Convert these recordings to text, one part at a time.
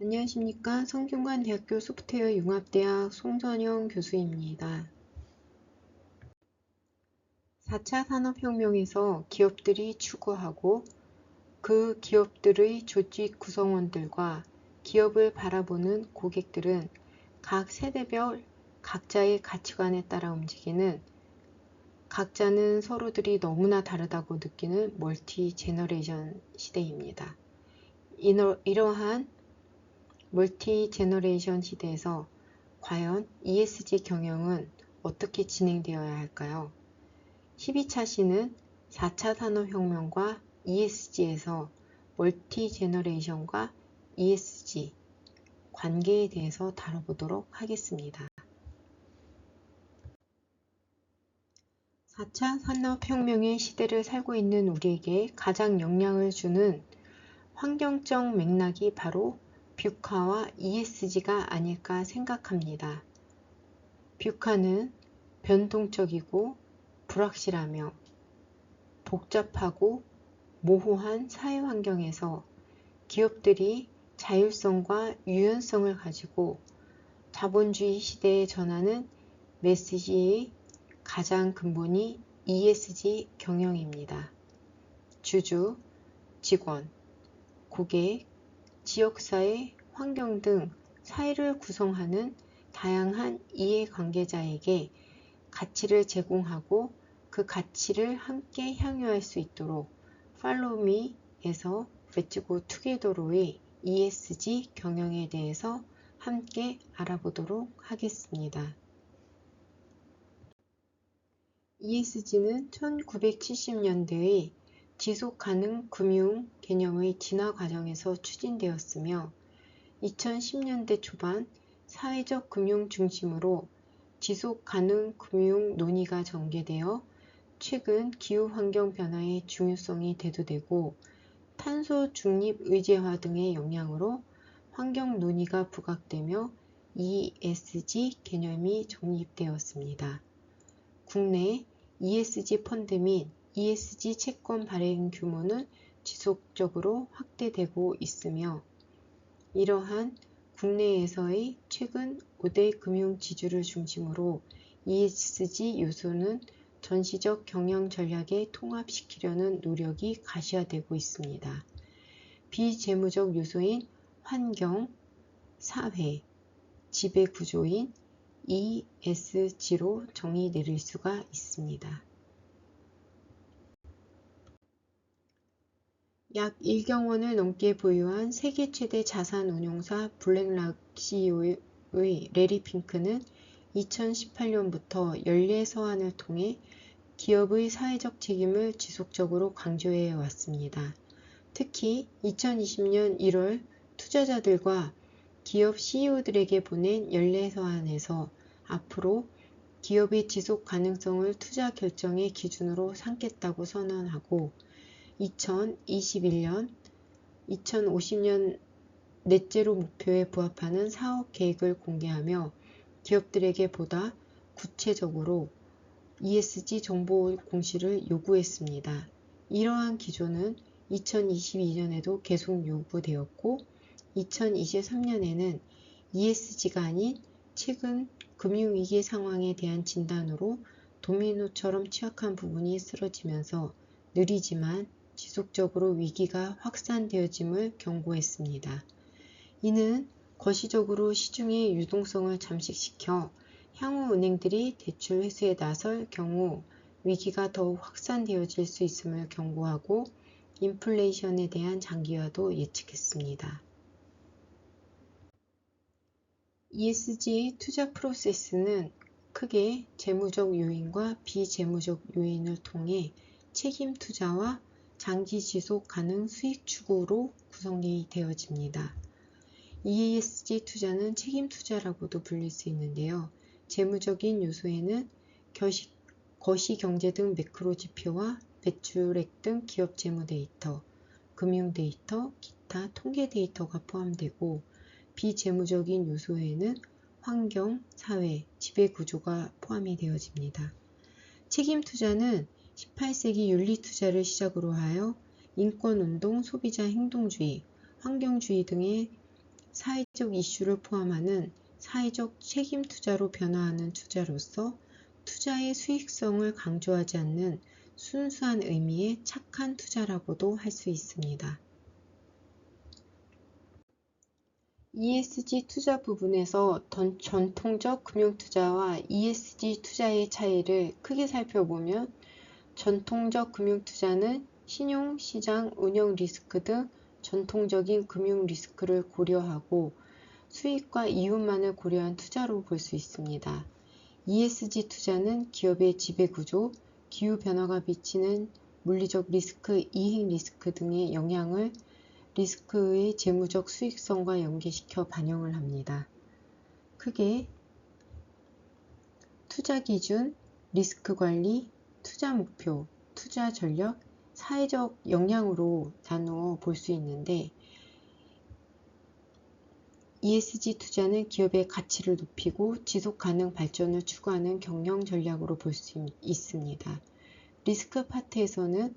안녕하십니까. 성균관대학교 소프트웨어 융합대학 송선영 교수입니다. 4차 산업혁명에서 기업들이 추구하고 그 기업들의 조직 구성원들과 기업을 바라보는 고객들은 각 세대별 각자의 가치관에 따라 움직이는 각자는 서로들이 너무나 다르다고 느끼는 멀티 제너레이션 시대입니다. 이러한 멀티 제너레이션 시대에서 과연 ESG 경영은 어떻게 진행되어야 할까요? 12차 시는 4차 산업혁명과 ESG에서 멀티 제너레이션과 ESG 관계에 대해서 다뤄보도록 하겠습니다. 4차 산업혁명의 시대를 살고 있는 우리에게 가장 영향을 주는 환경적 맥락이 바로 뷰카와 ESG가 아닐까 생각합니다. 뷰카는 변동적이고 불확실하며 복잡하고 모호한 사회 환경에서 기업들이 자율성과 유연성을 가지고 자본주의 시대에 전하는 메시지의 가장 근본이 ESG 경영입니다. 주주, 직원, 고객, 지역사회, 환경 등 사회를 구성하는 다양한 이해관계자에게 가치를 제공하고 그 가치를 함께 향유할 수 있도록 팔로미에서 외치고 투게더로의 ESG 경영에 대해서 함께 알아보도록 하겠습니다. ESG는 1970년대의 지속 가능 금융 개념의 진화 과정에서 추진되었으며 2010년대 초반 사회적 금융 중심으로 지속 가능 금융 논의가 전개되어 최근 기후 환경 변화의 중요성이 대두되고 탄소 중립 의제화 등의 영향으로 환경 논의가 부각되며 ESG 개념이 정립되었습니다. 국내 ESG 펀드 및 ESG 채권 발행 규모는 지속적으로 확대되고 있으며 이러한 국내에서의 최근 5대 금융 지주를 중심으로 ESG 요소는 전시적 경영 전략에 통합시키려는 노력이 가시화되고 있습니다. 비재무적 요소인 환경, 사회, 지배 구조인 ESG로 정의 내릴 수가 있습니다. 약 1경원을 넘게 보유한 세계 최대 자산 운용사 블랙락 CEO의 레리 핑크는 2018년부터 연례 서한을 통해 기업의 사회적 책임을 지속적으로 강조해 왔습니다. 특히 2020년 1월 투자자들과 기업 CEO들에게 보낸 연례 서한에서 앞으로 기업의 지속 가능성을 투자 결정의 기준으로 삼겠다고 선언하고 2021년 2050년 넷제로 목표에 부합하는 사업 계획을 공개하며 기업들에게 보다 구체적으로 ESG 정보 공시를 요구했습니다. 이러한 기조는 2022년에도 계속 요구되었고 2023년에는 ESG가 아닌 최근 금융위기 상황에 대한 진단으로 도미노처럼 취약한 부분이 쓰러지면서 느리지만 지속적으로 위기가 확산되어짐을 경고했습니다. 이는 거시적으로 시중의 유동성을 잠식시켜 향후 은행들이 대출 회수에 나설 경우 위기가 더욱 확산되어질 수 있음을 경고하고 인플레이션에 대한 장기화도 예측했습니다. ESG의 투자 프로세스는 크게 재무적 요인과 비재무적 요인을 통해 책임 투자와 장기 지속 가능 수익 추구로 구성이 되어집니다. ESG 투자는 책임 투자라고도 불릴 수 있는데요. 재무적인 요소에는 거시, 거시 경제 등 매크로 지표와 배출액 등 기업 재무 데이터, 금융 데이터, 기타 통계 데이터가 포함되고 비재무적인 요소에는 환경, 사회, 지배 구조가 포함이 되어집니다. 책임 투자는 18세기 윤리투자를 시작으로 하여 인권운동, 소비자 행동주의, 환경주의 등의 사회적 이슈를 포함하는 사회적 책임 투자로 변화하는 투자로서 투자의 수익성을 강조하지 않는 순수한 의미의 착한 투자라고도 할 수 있습니다. ESG 투자 부분에서 전통적 금융 투자와 ESG 투자의 차이를 크게 살펴보면 전통적 금융투자는 신용, 시장, 운영 리스크 등 전통적인 금융 리스크를 고려하고 수익과 이윤만을 고려한 투자로 볼 수 있습니다. ESG 투자는 기업의 지배구조, 기후변화가 미치는 물리적 리스크, 이행 리스크 등의 영향을 리스크의 재무적 수익성과 연계시켜 반영을 합니다. 크게 투자 기준, 리스크 관리, 투자 목표, 투자 전략, 사회적 영향으로 나누어 볼 수 있는데 ESG 투자는 기업의 가치를 높이고 지속 가능 발전을 추구하는 경영 전략으로 볼 수 있습니다. 리스크 파트에서는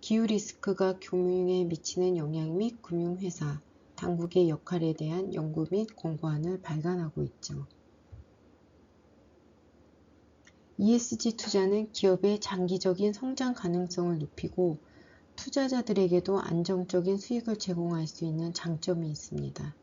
기후 리스크가 금융에 미치는 영향 및 금융회사, 당국의 역할에 대한 연구 및 권고안을 발간하고 있죠. ESG 투자는 기업의 장기적인 성장 가능성을 높이고 투자자들에게도 안정적인 수익을 제공할 수 있는 장점이 있습니다.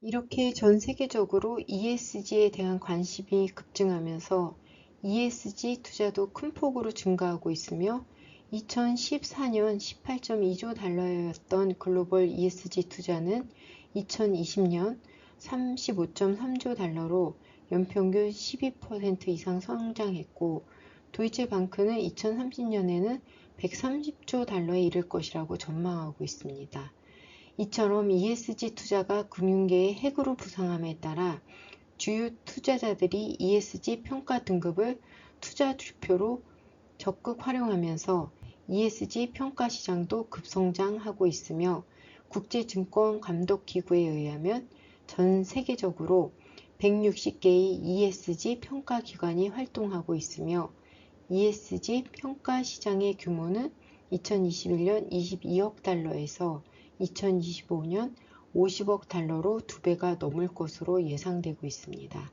이렇게 전 세계적으로 ESG에 대한 관심이 급증하면서 ESG 투자도 큰 폭으로 증가하고 있으며 2014년 18.2조 달러였던 글로벌 ESG 투자는 2020년 35.3조 달러로 연평균 12% 이상 성장했고 도이체방크는 2030년에는 130조 달러에 이를 것이라고 전망하고 있습니다. 이처럼 ESG 투자가 금융계의 핵으로 부상함에 따라 주요 투자자들이 ESG 평가 등급을 투자 지표로 적극 활용하면서 ESG 평가 시장도 급성장하고 있으며 국제증권감독기구에 의하면 전 세계적으로 160개의 ESG 평가 기관이 활동하고 있으며 ESG 평가 시장의 규모는 2021년 22억 달러에서 2025년 50억 달러로 두 배가 넘을 것으로 예상되고 있습니다.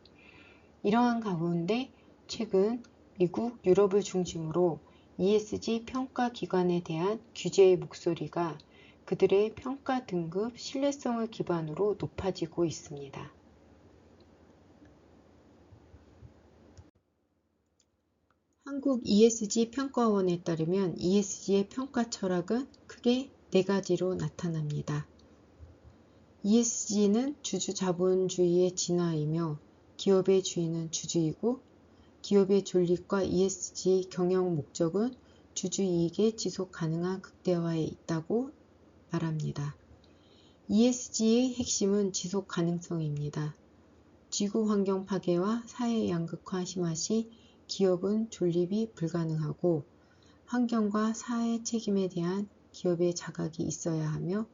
이러한 가운데 최근 미국, 유럽을 중심으로 ESG 평가 기관에 대한 규제의 목소리가 그들의 평가 등급 신뢰성을 기반으로 높아지고 있습니다. 한국 ESG 평가원에 따르면 ESG의 평가 철학은 크게 네 가지로 나타납니다. ESG는 주주 자본주의의 진화이며 기업의 주인은 주주이고 기업의 존립과 ESG 경영 목적은 주주 이익의 지속 가능한 극대화에 있다고 말합니다. ESG의 핵심은 지속 가능성입니다. 지구 환경 파괴와 사회 양극화 심화 시 기업은 존립이 불가능하고 환경과 사회 책임에 대한 기업의 자각이 있어야 하며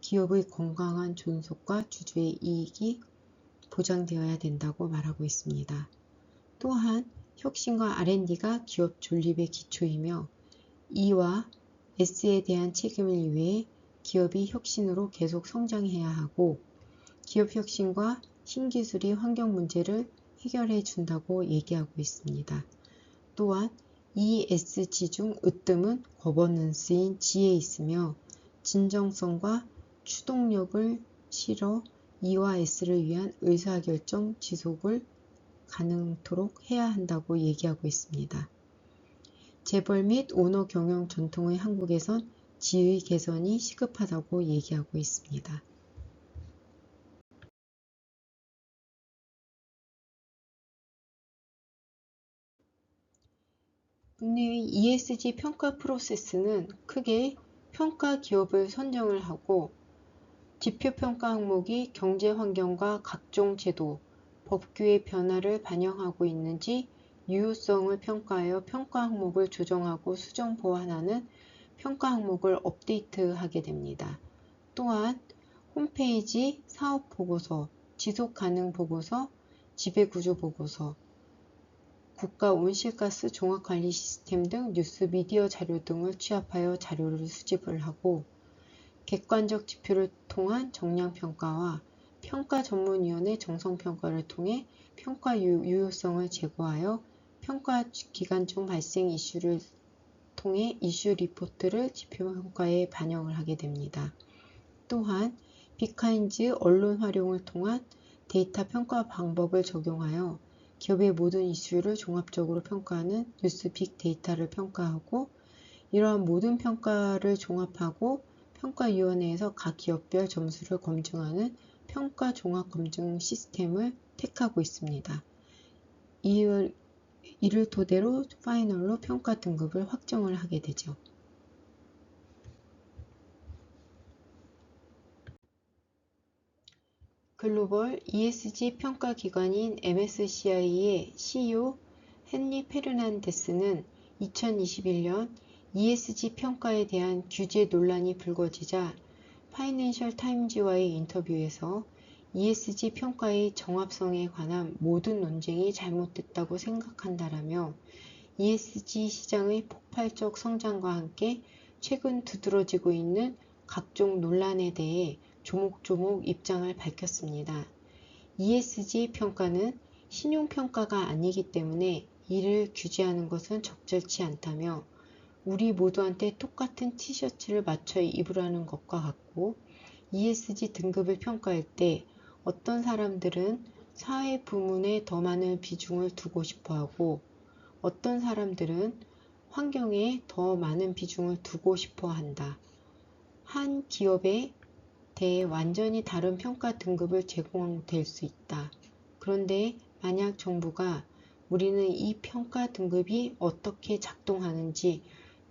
기업의 건강한 존속과 주주의 이익이 보장되어야 된다고 말하고 있습니다. 또한 혁신과 R&D가 기업 존립의 기초이며 E와 S에 대한 책임을 위해 기업이 혁신으로 계속 성장해야 하고 기업 혁신과 신기술이 환경 문제를 해결해 준다고 얘기하고 있습니다. 또한 ESG 중 으뜸은 거버넌스인 G에 있으며 진정성과 추동력을 실어 E와 S를 위한 의사결정 지속을 가능토록 해야 한다고 얘기하고 있습니다. 재벌 및 오너 경영 전통의 한국에선 지의 개선이 시급하다고 얘기하고 있습니다. 국내의 ESG 평가 프로세스는 크게 평가 기업을 선정을 하고 지표 평가 항목이 경제 환경과 각종 제도, 법규의 변화를 반영하고 있는지 유효성을 평가하여 평가 항목을 조정하고 수정 보완하는 평가 항목을 업데이트하게 됩니다. 또한 홈페이지, 사업 보고서, 지속 가능 보고서, 지배 구조 보고서, 국가 온실가스 종합관리 시스템 등 뉴스 미디어 자료 등을 취합하여 자료를 수집을 하고 객관적 지표를 통한 정량평가와 평가 전문위원회 정성평가를 통해 평가 유효성을 제고하여 평가 기간 중 발생 이슈를 통해 이슈 리포트를 지표 평가에 반영을 하게 됩니다. 또한 비카인즈 언론 활용을 통한 데이터 평가 방법을 적용하여 기업의 모든 이슈를 종합적으로 평가하는 뉴스 빅데이터를 평가하고 이러한 모든 평가를 종합하고 평가위원회에서 각 기업별 점수를 검증하는 평가 종합 검증 시스템을 택하고 있습니다. 이를, 이를 토대로 파이널로 평가 등급을 확정을 하게 되죠. 글로벌 ESG 평가 기관인 MSCI의 CEO 헨리 페르난데스는 2021년 ESG 평가에 대한 규제 논란이 불거지자 파이낸셜 타임즈와의 인터뷰에서 ESG 평가의 정합성에 관한 모든 논쟁이 잘못됐다고 생각한다라며 ESG 시장의 폭발적 성장과 함께 최근 두드러지고 있는 각종 논란에 대해 조목조목 입장을 밝혔습니다. ESG 평가는 신용평가가 아니기 때문에 이를 규제하는 것은 적절치 않다며 우리 모두한테 똑같은 티셔츠를 맞춰 입으라는 것과 같고 ESG 등급을 평가할 때 어떤 사람들은 사회 부문에 더 많은 비중을 두고 싶어 하고 어떤 사람들은 환경에 더 많은 비중을 두고 싶어 한다. 한 기업에 대해 완전히 다른 평가 등급을 제공될 수 있다. 그런데 만약 정부가 우리는 이 평가 등급이 어떻게 작동하는지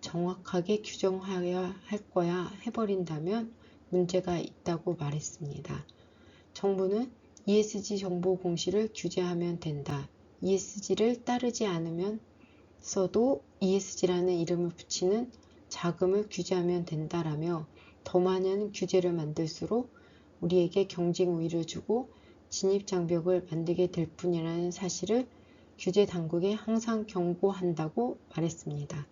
정확하게 규정하여야 할 거야 해버린다면 문제가 있다고 말했습니다. 정부는 ESG 정보 공시를 규제하면 된다. ESG를 따르지 않으면 써도 ESG라는 이름을 붙이는 자금을 규제하면 된다라며 더 많은 규제를 만들수록 우리에게 경쟁 우위를 주고 진입 장벽을 만들게 될 뿐이라는 사실을 규제 당국에 항상 경고한다고 말했습니다.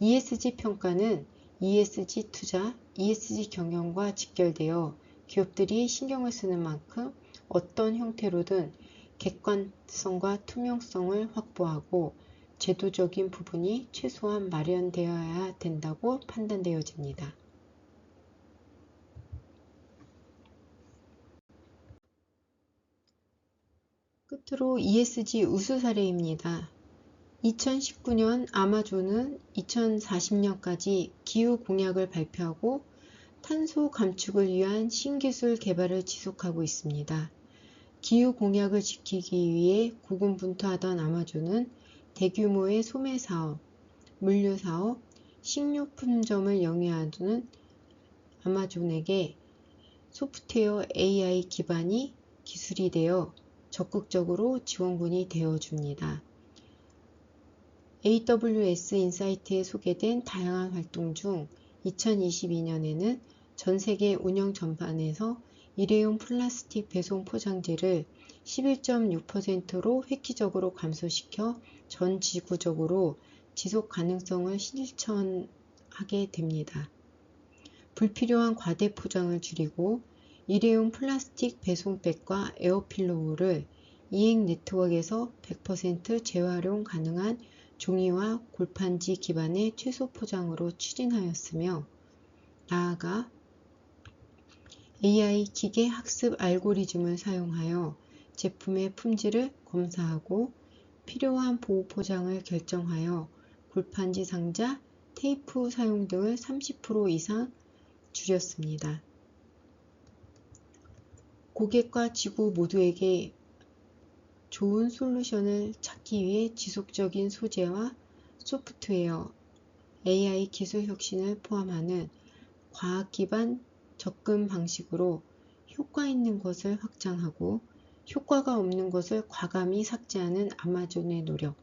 ESG 평가는 ESG 투자, ESG 경영과 직결되어 기업들이 신경을 쓰는 만큼 어떤 형태로든 객관성과 투명성을 확보하고 제도적인 부분이 최소한 마련되어야 된다고 판단되어집니다. 끝으로 ESG 우수 사례입니다. 2019년 아마존은 2040년까지 기후 공약을 발표하고 탄소 감축을 위한 신기술 개발을 지속하고 있습니다. 기후 공약을 지키기 위해 고군분투하던 아마존은 대규모의 소매 사업, 물류 사업, 식료품점을 영위하는 아마존에게 소프트웨어 AI 기반이 기술이 되어 적극적으로 지원군이 되어 줍니다. AWS 인사이트에 소개된 다양한 활동 중 2022년에는 전 세계 운영 전반에서 일회용 플라스틱 배송 포장재를 11.6%로 획기적으로 감소시켜 전 지구적으로 지속 가능성을 실천하게 됩니다. 불필요한 과대 포장을 줄이고 일회용 플라스틱 배송백과 에어필로우를 이행 네트워크에서 100% 재활용 가능한 종이와 골판지 기반의 최소 포장으로 추진하였으며 나아가 AI 기계 학습 알고리즘을 사용하여 제품의 품질을 검사하고 필요한 보호 포장을 결정하여 골판지 상자, 테이프 사용 등을 30% 이상 줄였습니다. 고객과 지구 모두에게 좋은 솔루션을 찾기 위해 지속적인 소재와 소프트웨어, AI 기술 혁신을 포함하는 과학 기반 접근 방식으로 효과 있는 것을 확장하고 효과가 없는 것을 과감히 삭제하는 아마존의 노력.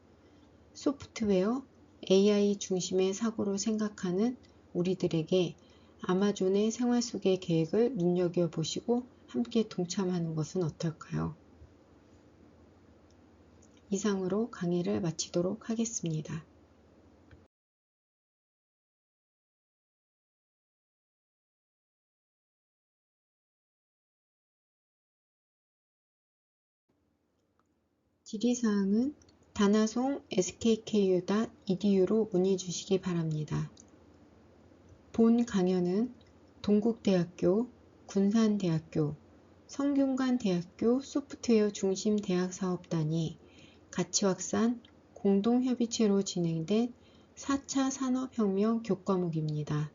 소프트웨어, AI 중심의 사고로 생각하는 우리들에게 아마존의 생활 속의 계획을 눈여겨보시고 함께 동참하는 것은 어떨까요? 이상으로 강의를 마치도록 하겠습니다. 질의사항은 다나송 skku.edu로 문의 주시기 바랍니다. 본 강연은 동국대학교, 군산대학교, 성균관대학교 소프트웨어 중심 대학사업단이 가치 확산 공동협의체로 진행된 4차 산업혁명 교과목입니다.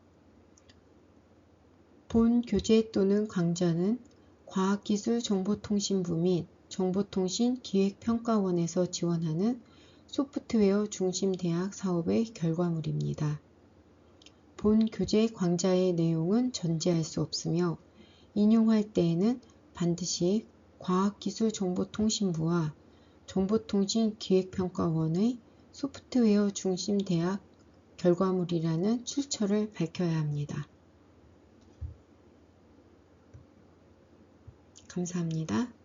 본 교재 또는 강좌는 과학기술정보통신부 및 정보통신기획평가원에서 지원하는 소프트웨어 중심 대학 사업의 결과물입니다. 본 교재 강좌의 내용은 전제할 수 없으며 인용할 때에는 반드시 과학기술정보통신부와 정보통신기획평가원의 소프트웨어 중심 대학 결과물이라는 출처를 밝혀야 합니다. 감사합니다.